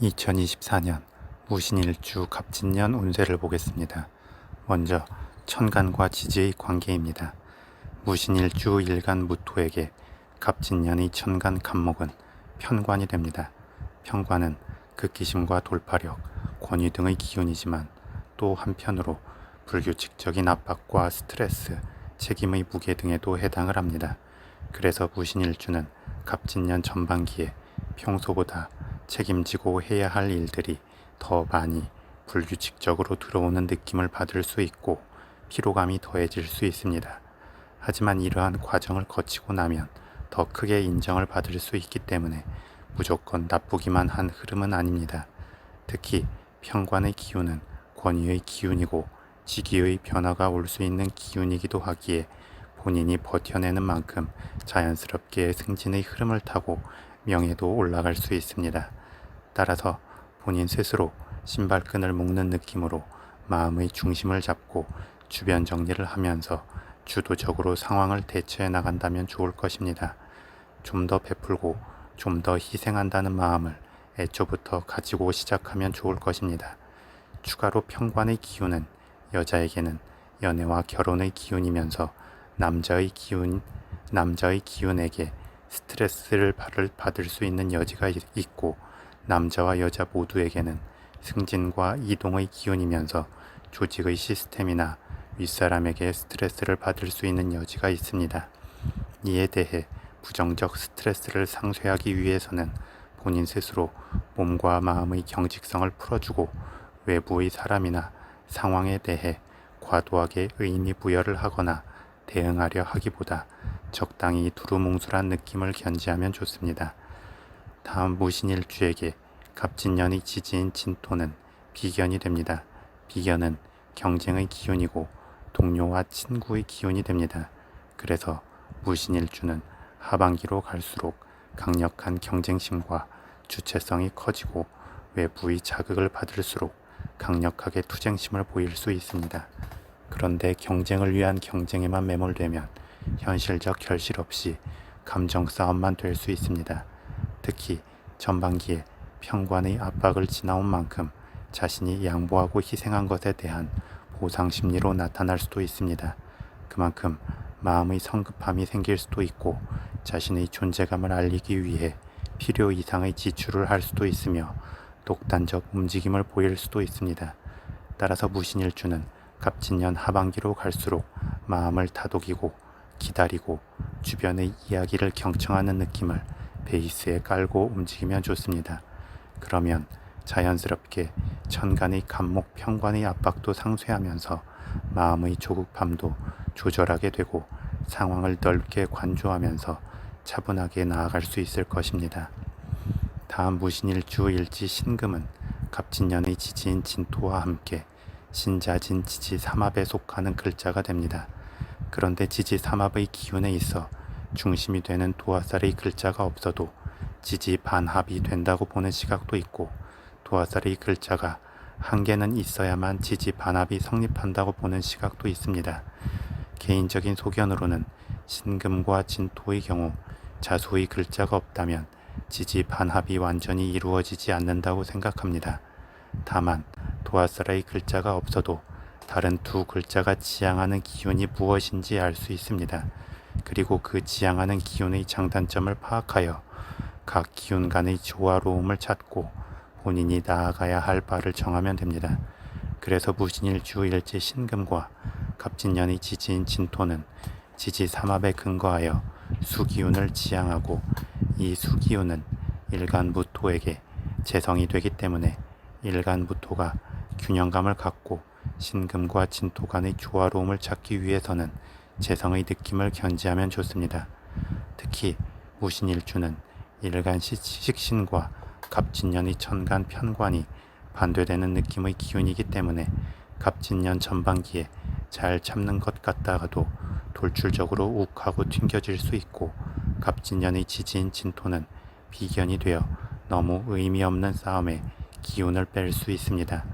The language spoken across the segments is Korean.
2024년 무신일주 갑진년 운세를 보겠습니다. 먼저 천간과 지지의 관계입니다. 무신일주 일간 무토에게 갑진년의 천간 갑목은 편관이 됩니다. 편관은 극기심과 돌파력, 권위 등의 기운이지만 또 한편으로 불규칙적인 압박과 스트레스, 책임의 무게 등에도 해당을 합니다. 그래서 무신일주는 갑진년 전반기에 평소보다 책임지고 해야 할 일들이 더 많이 불규칙적으로 들어오는 느낌을 받을 수 있고 피로감이 더해질 수 있습니다. 하지만 이러한 과정을 거치고 나면 더 크게 인정을 받을 수 있기 때문에 무조건 나쁘기만 한 흐름은 아닙니다. 특히 평관의 기운은 권위의 기운이고 지기의 변화가 올 수 있는 기운이기도 하기에 본인이 버텨내는 만큼 자연스럽게 승진의 흐름을 타고 명예도 올라갈 수 있습니다. 따라서 본인 스스로 신발끈을 묶는 느낌으로 마음의 중심을 잡고 주변 정리를 하면서 주도적으로 상황을 대처해 나간다면 좋을 것입니다. 좀 더 베풀고 좀 더 희생한다는 마음을 애초부터 가지고 시작하면 좋을 것입니다. 추가로 평관의 기운은 여자에게는 연애와 결혼의 기운이면서 남자의 기운, 남자의 기운에게 스트레스를 받을, 수 있는 여지가 있고 남자와 여자 모두에게는 승진과 이동의 기운이면서 조직의 시스템이나 윗사람에게 스트레스를 받을 수 있는 여지가 있습니다. 이에 대해 부정적 스트레스를 상쇄하기 위해서는 본인 스스로 몸과 마음의 경직성을 풀어주고 외부의 사람이나 상황에 대해 과도하게 의미 부여를 하거나 대응하려 하기보다 적당히 두루뭉술한 느낌을 견지하면 좋습니다. 다음 무신일주에게 갑진년의 지지인 진토는 비견이 됩니다. 비견은 경쟁의 기운이고 동료와 친구의 기운이 됩니다. 그래서 무신일주는 하반기로 갈수록 강력한 경쟁심과 주체성이 커지고 외부의 자극을 받을수록 강력하게 투쟁심을 보일 수 있습니다. 그런데 경쟁을 위한 경쟁에만 매몰되면 현실적 결실 없이 감정 싸움만 될 수 있습니다. 특히 전반기에 평관의 압박을 지나온 만큼 자신이 양보하고 희생한 것에 대한 보상 심리로 나타날 수도 있습니다. 그만큼 마음의 성급함이 생길 수도 있고 자신의 존재감을 알리기 위해 필요 이상의 지출을 할 수도 있으며 독단적 움직임을 보일 수도 있습니다. 따라서 무신일주는 갑진년 하반기로 갈수록 마음을 다독이고 기다리고 주변의 이야기를 경청하는 느낌을 베이스에 깔고 움직이면 좋습니다. 그러면 자연스럽게 천간의 감목 평관의 압박도 상쇄하면서 마음의 조급함도 조절하게 되고 상황을 넓게 관조하면서 차분하게 나아갈 수 있을 것입니다. 다음 무신일주 일지 신금은 갑진년의 지지인 진토와 함께 신자진 지지 삼합에 속하는 글자가 됩니다. 그런데 지지 삼합의 기운에 있어 중심이 되는 도화살의 글자가 없어도 지지 반합이 된다고 보는 시각도 있고 도화살의 글자가 한 개는 있어야만 지지 반합이 성립한다고 보는 시각도 있습니다. 개인적인 소견으로는 신금과 진토의 경우 자수의 글자가 없다면 지지 반합이 완전히 이루어지지 않는다고 생각합니다. 다만 도화살의 글자가 없어도 다른 두 글자가 지향하는 기운이 무엇인지 알 수 있습니다. 그리고 그 지향하는 기운의 장단점을 파악하여 각 기운 간의 조화로움을 찾고 본인이 나아가야 할 바를 정하면 됩니다. 그래서 무신일주 일제 신금과 갑진년의 지지인 진토는 지지 삼합에 근거하여 수기운을 지향하고 이 수기운은 일간 무토에게 재성이 되기 때문에 일간 무토가 균형감을 갖고 신금과 진토 간의 조화로움을 찾기 위해서는 재성의 느낌을 견지하면 좋습니다. 특히 무신일주는 일간 식신과 갑진년의 천간 편관이 반대되는 느낌의 기운이기 때문에 갑진년 전반기에 잘 참는 것 같다가도 돌출적으로 욱하고 튕겨질 수 있고 갑진년의 지지인 진토는 비견이 되어 너무 의미 없는 싸움에 기운을 뺄 수 있습니다.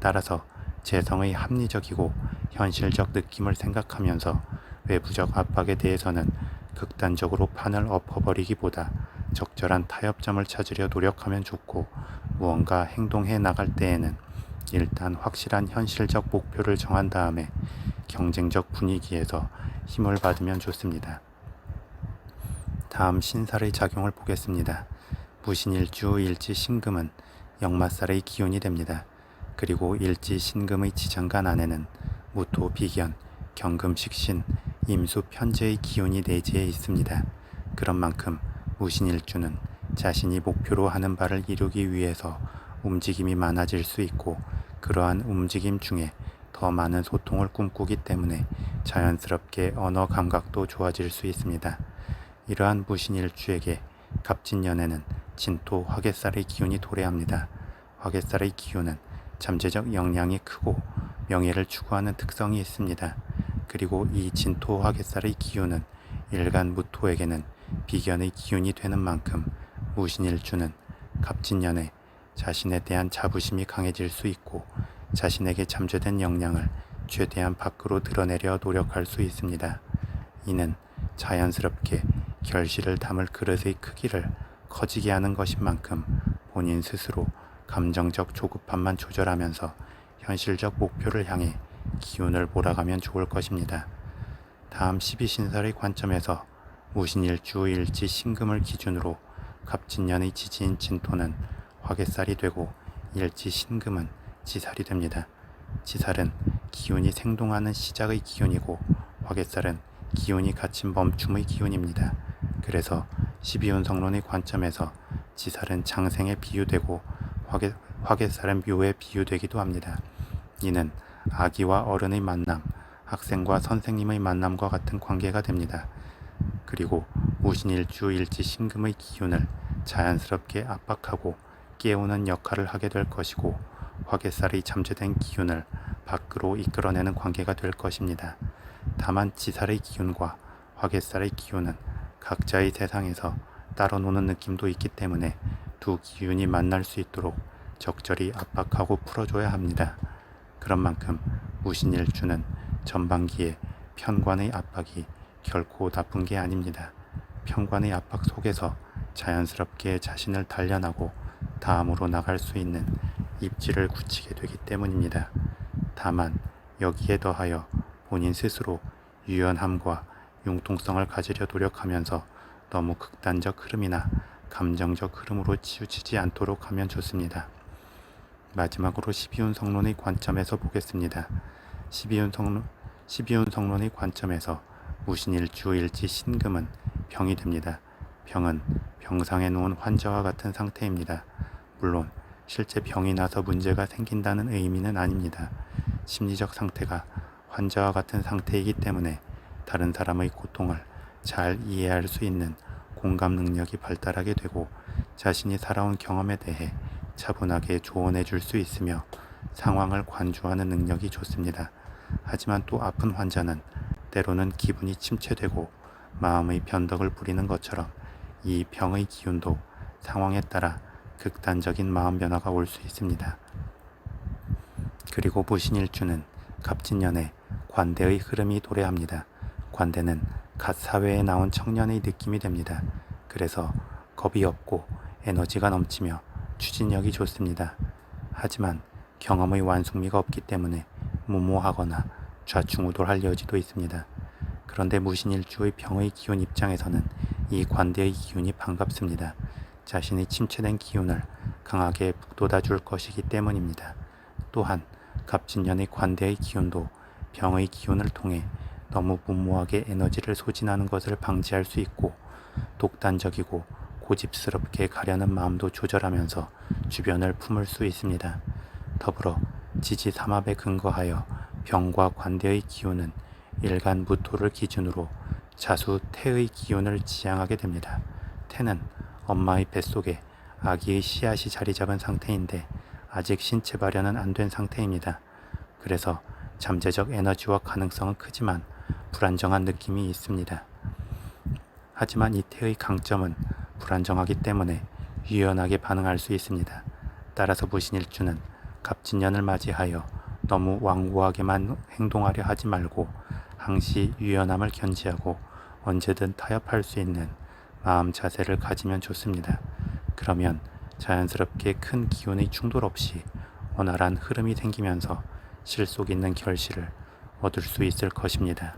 따라서 재성의 합리적이고 현실적 느낌을 생각하면서 외부적 압박에 대해서는 극단적으로 판을 엎어버리기보다 적절한 타협점을 찾으려 노력하면 좋고 무언가 행동해 나갈 때에는 일단 확실한 현실적 목표를 정한 다음에 경쟁적 분위기에서 힘을 받으면 좋습니다. 다음 신살의 작용을 보겠습니다. 무신일주 일지 신금은 역마살의 기운이 됩니다. 그리고 일지 신금의 지장간 안에는 무토 비견, 경금 식신, 임수 편제의 기운이 내재해 있습니다. 그런 만큼 무신일주는 자신이 목표로 하는 바를 이루기 위해서 움직임이 많아질 수 있고 그러한 움직임 중에 더 많은 소통을 꿈꾸기 때문에 자연스럽게 언어 감각도 좋아질 수 있습니다. 이러한 무신일주에게 갑진년에는 진토 화개살의 기운이 도래합니다. 화개살의 기운은 잠재적 역량이 크고 명예를 추구하는 특성이 있습니다. 그리고 이 진토 화개살의 기운은 일간 무토에게는 비견의 기운이 되는 만큼 무신일주는 갑진년에 자신에 대한 자부심이 강해질 수 있고 자신에게 잠재된 역량을 최대한 밖으로 드러내려 노력할 수 있습니다. 이는 자연스럽게 결실을 담을 그릇의 크기를 커지게 하는 것인 만큼 본인 스스로 감정적 조급함만 조절하면서 현실적 목표를 향해 기운을 몰아가면 좋을 것입니다. 다음 12신설의 관점에서 무신일주 일지 신금을 기준으로 갑진년의 지지인 진토는 화개살이 되고 일지 신금은 지살이 됩니다. 지살은 기운이 생동하는 시작의 기운이고 화개살은 기운이 갇힌 멈춤의 기운입니다. 그래서 12운 성론의 관점에서 지살은 장생에 비유되고 화개, 화개살은 묘에 비유되기도 합니다. 이는 아기와 어른의 만남, 학생과 선생님의 만남과 같은 관계가 됩니다. 그리고 무신일주 일지 신금의 기운을 자연스럽게 압박하고 깨우는 역할을 하게 될 것이고 화개살이 잠재된 기운을 밖으로 이끌어내는 관계가 될 것입니다. 다만 지살의 기운과 화개살의 기운은 각자의 세상에서 따로 노는 느낌도 있기 때문에 두 기운이 만날 수 있도록 적절히 압박하고 풀어줘야 합니다. 그런 만큼 무신일주는 전반기에 편관의 압박이 결코 나쁜 게 아닙니다. 편관의 압박 속에서 자연스럽게 자신을 단련하고 다음으로 나갈 수 있는 입지를 굳히게 되기 때문입니다. 다만 여기에 더하여 본인 스스로 유연함과 융통성을 가지려 노력하면서 너무 극단적 흐름이나 감정적 흐름으로 치우치지 않도록 하면 좋습니다. 마지막으로 12운 성론의 관점에서 보겠습니다. 12운 성론, 12운 성론의 관점에서 무신일 주 일지 신금은 병이 됩니다. 병은 병상에 놓은 환자와 같은 상태입니다. 물론 실제 병이 나서 문제가 생긴다는 의미는 아닙니다. 심리적 상태가 환자와 같은 상태이기 때문에 다른 사람의 고통을 잘 이해할 수 있는 공감 능력이 발달하게 되고 자신이 살아온 경험에 대해 차분하게 조언해 줄 수 있으며 상황을 관주하는 능력이 좋습니다. 하지만 또 아픈 환자는 때로는 기분이 침체되고 마음의 변덕을 부리는 것처럼 이 병의 기운도 상황에 따라 극단적인 마음 변화가 올 수 있습니다. 그리고 무신일주는 갑진년에 관대의 흐름이 도래합니다. 관대는 갓 사회에 나온 청년의 느낌이 됩니다. 그래서 겁이 없고 에너지가 넘치며 추진력이 좋습니다. 하지만 경험의 완숙미가 없기 때문에 무모하거나 좌충우돌할 여지도 있습니다. 그런데 무신일주의 병의 기운 입장에서는 이 관대의 기운이 반갑습니다. 자신의 침체된 기운을 강하게 북돋아 줄 것이기 때문입니다. 또한 갑진년의 관대의 기운도 병의 기운을 통해 너무 무모하게 에너지를 소진하는 것을 방지할 수 있고 독단적이고 고집스럽게 가려는 마음도 조절하면서 주변을 품을 수 있습니다. 더불어 지지 삼합에 근거하여 병과 관대의 기운은 일간 무토를 기준으로 자수 태의 기운을 지향하게 됩니다. 태는 엄마의 뱃속에 아기의 씨앗이 자리 잡은 상태인데 아직 신체 발현은 안 된 상태입니다. 그래서 잠재적 에너지와 가능성은 크지만 불안정한 느낌이 있습니다. 하지만 이 태의 강점은 불안정하기 때문에 유연하게 반응할 수 있습니다. 따라서 무신일주는 갑진년을 맞이하여 너무 완고하게만 행동하려 하지 말고 항시 유연함을 견지하고 언제든 타협할 수 있는 마음 자세를 가지면 좋습니다. 그러면 자연스럽게 큰 기운의 충돌 없이 원활한 흐름이 생기면서 실속 있는 결실을 얻을 수 있을 것입니다.